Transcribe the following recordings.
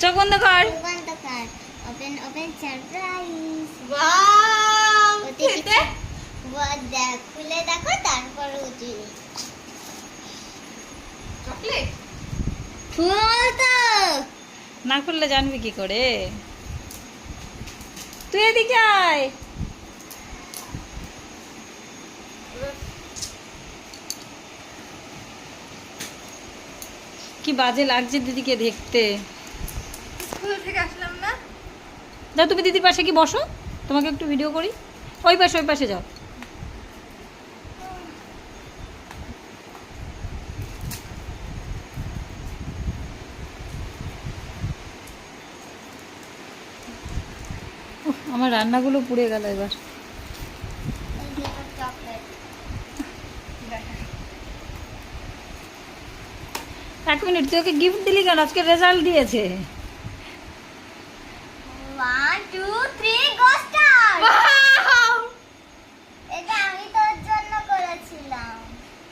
চোখ বন্ধ কর। বন্ধ কর। ওপেন ওপেন সারপ্রাইজ ওয়াও খেতে? কিছু দেখ খুলে দেখো তারপর চকলেট? ফুল তো। না খুললে জানবি কি করে? তুই এদিকে আয়। কি বাজে লাগছে দিদিকে দেখতে স্কুল থেকে আসলাম না যাও, তুমি দিদির পাশে কি বসো? তোমাকে একটু ভিডিও করি। ওই পাশে ওই পাশে যাও। আমার রান্নাগুলো পুড়ে গেল এবার। এক মিনিট, তুই ওকে গিফট দিলি কেন? আজকে রেজাল্ট দিয়েছে। One two three go star wow এটা আমি তোর জন্য করেছিলাম।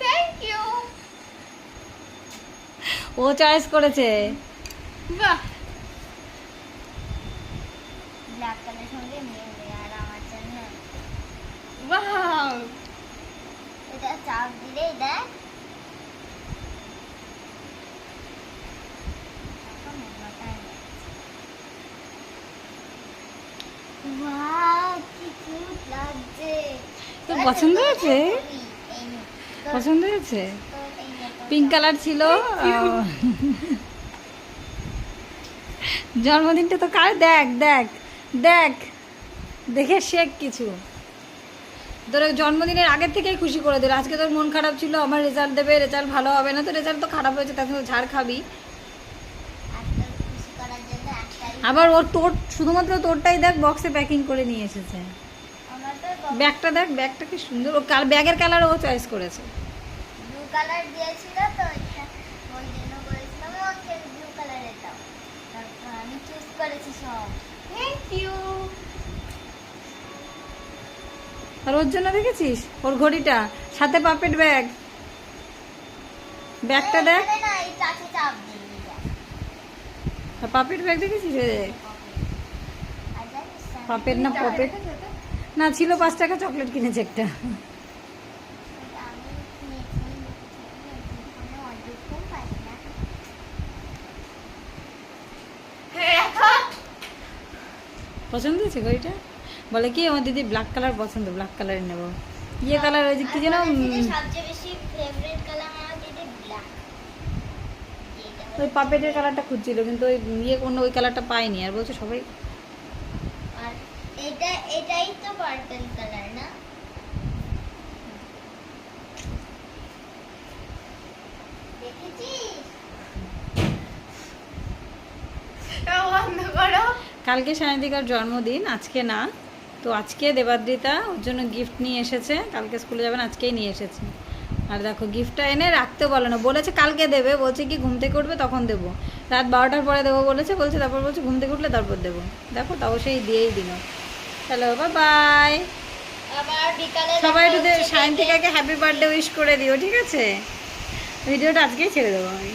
থ্যাংক ইউ ও চয়েস করেছে। বাহ! ব্ল্যাক কালার সঙ্গে মিলে আর আমার জন্য। ওয়াও এটা চাপ দিলেই দেখ। পছন্দ হয়েছে? পছন্দ হয়েছে? পিঙ্ক কালার ছিল? জন্মদিনটা তো কার? দেখ দেখ দেখ। দেখে শেখ কিছু। তোর জন্মদিনের আগের থেকেই খুশি করে দিল। আজকে তোর মন খারাপ ছিল আমার রেজাল্ট দেবে রেজাল্ট ভালো হবে না তো রেজাল্ট তো খারাপ হয়েছে তাকে তো ঝাড় খাবি আর তোর খুশি করার জন্য একটাই আবার ওর তোর শুধুমাত্র তোরটাই দেখ বক্সে প্যাকিং করে নিয়ে এসেছে। ব্যাগটা দেখ ব্যাগটা কি সুন্দর। ও কাল ব্যাগের কালার ও চয়েস করেছে। ব্লু কালার দিয়েছিল তো এটা ওই জন্য বলেছিলাম ওকে ব্লু দাও। তারপর আমি চুজ করেছি সব। থ্যাংক ইউ আর ওর জন্য দেখেছিস? ওর ঘড়িটা সাথে পাপেট ব্যাগ ব্যাগটা দেখ এখানে না এই চাচি চাপ দিয়ে দেখ আর পাপেট ব্যাগ দেখেছিস দেখ। না, পাপেট? না ছিল পাঁচ টাকা চকলেট কিনেছে একটা। পছন্দ হয়েছে ঘড়িটা? বলে কি আমার দিদি ব্ল্যাক কালার পছন্দ ব্ল্যাক কালার নেব। ইয়ে কালার ওই যে কি যেন সবচেয়ে বেশি ফেভারিট কালার ওই পাপেটের কালারটা খুঁজছিল কিন্তু ওই ইয়ে কোনো ওই কালারটা পাইনি আর বলছে সবাই আর এটা এটাই তো পার্পল কালার না? দেখেছিস? বন্ধ করো। কালকে সায়ন্তিকার জন্মদিন আজকে না। তো আজকে দেবাদ্রিতা ওর জন্য গিফট নিয়ে এসেছে কালকে স্কুলে যাবেন আজকেই নিয়ে এসেছে। আর দেখো গিফটটা এনে রাখতে বলে না। বলেছে কালকে দেবে বলছে কি ঘুম থেকে উঠবে তখন দেবো। রাত বারোটার পরে দেবো বলেছে বলছে তারপর বলছে ঘুম থেকে উঠলে তারপর দেবো। দেখো তাও সেই দিয়েই দিল। হ্যালো বাই সবাই একটু থেকে সায়ন্তিকাকে হ্যাপি বার্থডে উইশ করে দিও ঠিক আছে? ভিডিওটা আজকেই ছেড়ে দেবো আমি।